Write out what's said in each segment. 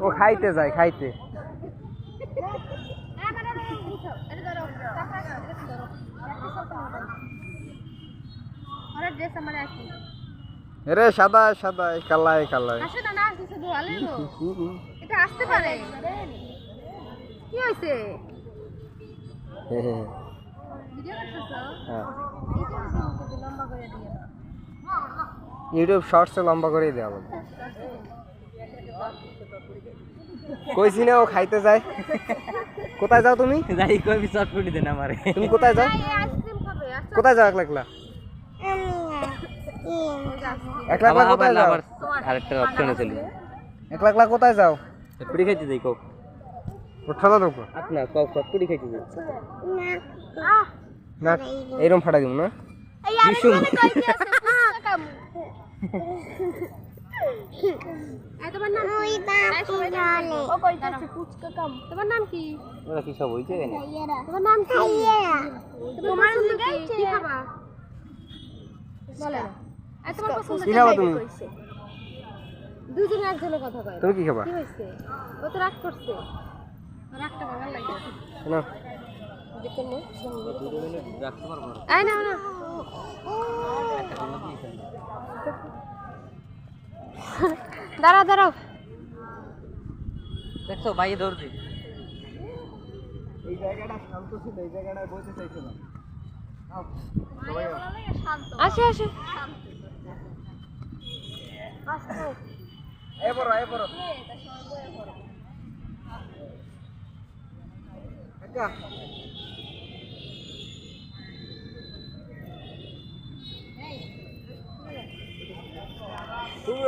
ও খাইতে যায় খাইতে। রে সাদা সাদা কালাই কালাই। এটা আসতে পারে কি হয়েছে হ্যাঁ। ইউটিউব শর্টসে লম্বা করেই দেওয়া কইছি না ও খাইতে যায়। কোথায় যাও তুমি? যাই কবি চটপটি দেন আমারে তুমি কোথায় যাও? আইসক্রিম খাবে আচ্ছা কোথায় যাও একলা একলা? একলা একলা কোথায় যাও? আরেকটা অপশনে চলি একলা একলা কোথায় যাও? চটপটি খাইতে যাই কও ঠেলা দেবো আপনা কও চটপটি খাইতে যাই না এইরকম ফাটা দিব না। এই তোমার নাম ওই ও কই পুচকা কাম। তোমার নাম কি? ওরা কি সব হইছে কেন তোমার নাম কি? তোমার নাম কি কি খাবা? বলে। না তোমার পছন্দ কি খাবা তুমি? দুজনে একজনের কথা কয়। তুমি কি খাবা? কি হইছে? ও তো রাগ করছে। রাগটা ভালো লাগে। না। দেখুন না রাখতে পারব না এই না না দাঁড়াও দাঁড়াও। দেখছ বাইরে দৌড় এই জায়গাটা শান্ত ছিল এই জায়গাটা বলতে চাইছিলাম। আসো। আসো এ বড় এ ছবি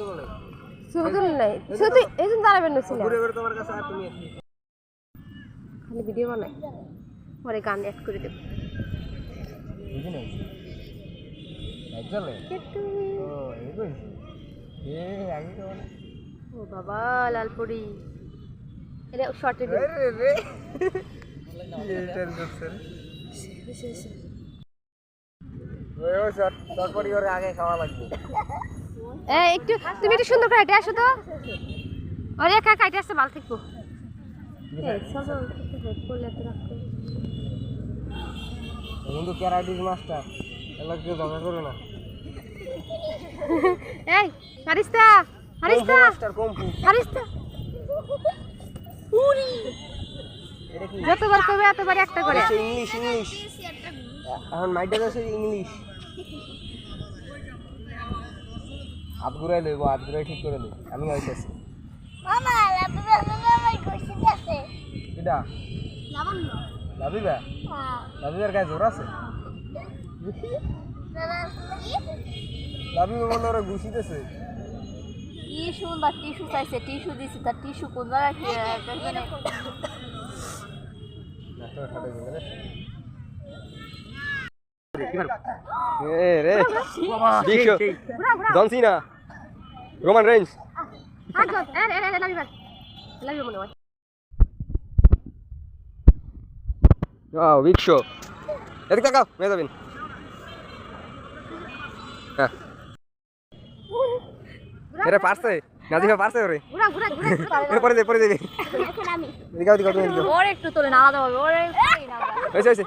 তো বলে নাই শুধু এই জন্য দাঁড়াবেন না ছিল। খালি ভিডিও বানাই। পরে গান অ্যাড করে দেব। বুঝি ও বাবা লালপুরি এটা শর্টে রে রে রে। এই টেনশন ওই ওই শর্ট শর্ট পরি ওর আগে খাওয়া লাগবে। একটু তুমি একটু সুন্দর করে হেঁটে আসো তো। আরে একা আসতে ভালো থাকব। ক্যারাটিস মাস্টার? ঝগড়া করে না। এই হারিস্তা যতবার করবে এতবার একটা করে। English English. এখন মাইটা আছে ইংলিশ। হাত ঘুরাই লইব হাত ঘুরাই ঠিক করে লই আমি হইতেছি এটা লাভিবা লাভিবার গায়ে জোর আছে? লাভিবা বলে ওরা ঘুষিতেছে। টিস্যু বা টিস্যু চাইছে টিস্যু দিছি তার টিস্যু কোন জায়গায় কি এ রে। দেখো John Cena Roman Reigns Big Show এদিকে তাকাও মেয়ে যাবেন হ্যাঁ। এরে পারছে? নাজিফা পারছে ওরে? এ পরে দে পরে দেবে। দিগাও দিগাও তুমি দিগাও একটু তোলে আলাদা হবে ওর হয়েছে হয়েছে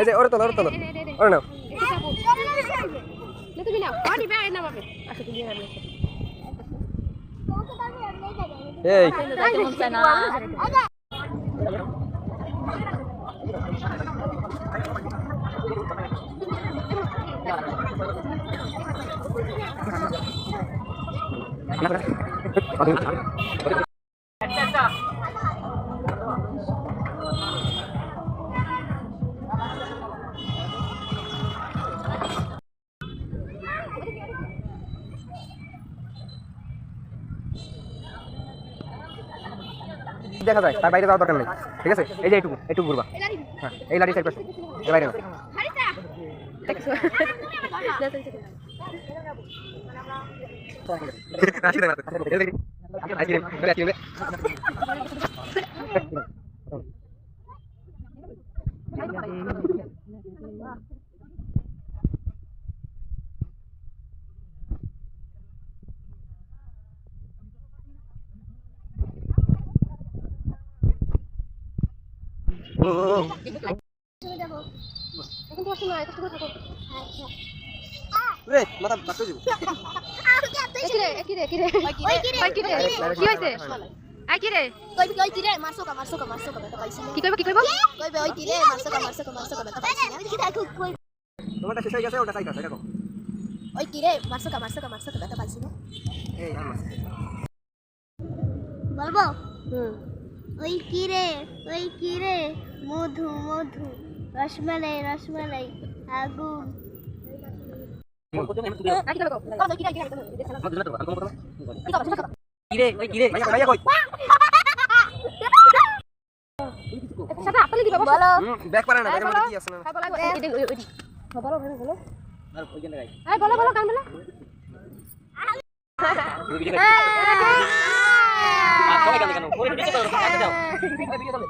এই যে ওরে তোলো ওরে তোলো। ওরে নাও তুমি নাও পানি বেড়ে না বাবা আচ্ছা তুমি নাও এই কেমন চাই না দেখা যায় তার বাইরে যাওয়ার দরকার নেই। ঠিক আছে? এই যে এইটুকু এইটুকু ঘুরবা। হ্যাঁ এই লাঠি সাইড পাশে বাইরে না রাশি দেন রাশি দেন রাশি দেন এখন তোমার সময় কষ্ট করে থাকো রে মাথা বাচ্চা যাব এ কিরে এ কিরে কিরে ওই কিরে ওই কিরে কি হইছে আই কিরে কইবি কই তিরে মারছো কা মারছো কা মারছো কা বেটা পাইছি না কি করব কি করব কইবে ওই তিরে মারছো কা মারছো কা মারছো কা বেটা পাইছি না কি দেখো কই তোমারটা শেষ হয়ে গেছে ওটা চাইতে আছে দেখো ওই তিরে মারছো কা মারছো কা মারছো কা বেটা পাইছি না এই বলব? হুম। ওই কিরে ওই কিরে মধু মধু রসমালাই রসমালাই আগুন বলো বলো ব্যাগ পারে না ব্যাগের মধ্যে কি আছে না হ্যাঁ বলো সবাই গান কেন ভিডিও তো কাটে দাও ওই ভিডিও চলে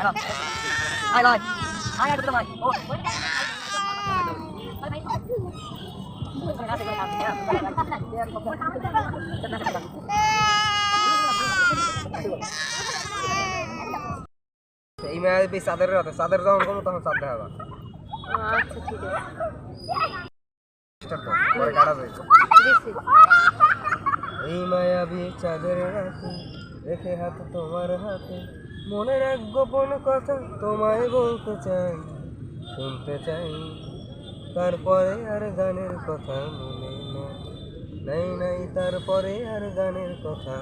না আয় নয় আয় আর তো নয় ও এই মেয়ে বেশ চাঁদের রাতে চাঁদের যখন কোনো তখন চাঁদ দেখা এই মায়াবী চাঁদের রাতে রেখে হাত তোমার হাতে মনের এক গোপন কথা তোমায় বলতে চাই শুনতে চাই তারপরে আর গানের কথা মনে নাই। নাই তারপরে আর গানের কথা